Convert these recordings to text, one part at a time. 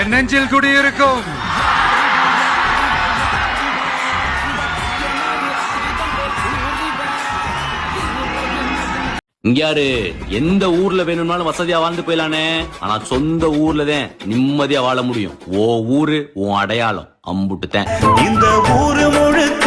என் நெஞ்சில் குடியிருக்கும். இங்க யாரு? எந்த ஊர்ல வேணும்னாலும் வசதியா வாழ்ந்து போயிலானே ஆனா சொந்த ஊர்ல தான் நிம்மதியா வாழ முடியும். ஓ ஊரு உன் அடையாளம். அம்புட்டுத்தேன். இந்த ஊரு முழுக்க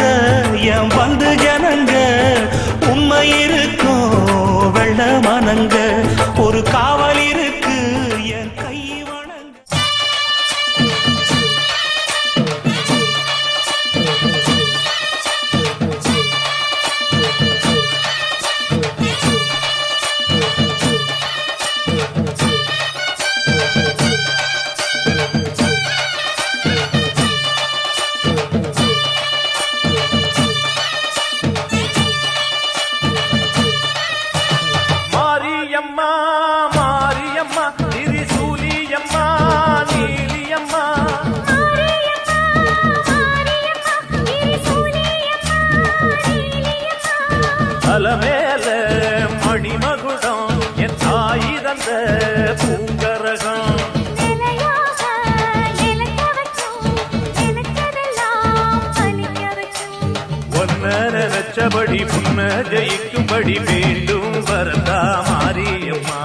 அலமேல மணிமகுடம் என் தாய் தந்த பூங்கரகம். ஒன்ன நினைச்சபடி புன்ன ஜெயிக்கும்படி வேண்டும் வரதா மாரியம்மா.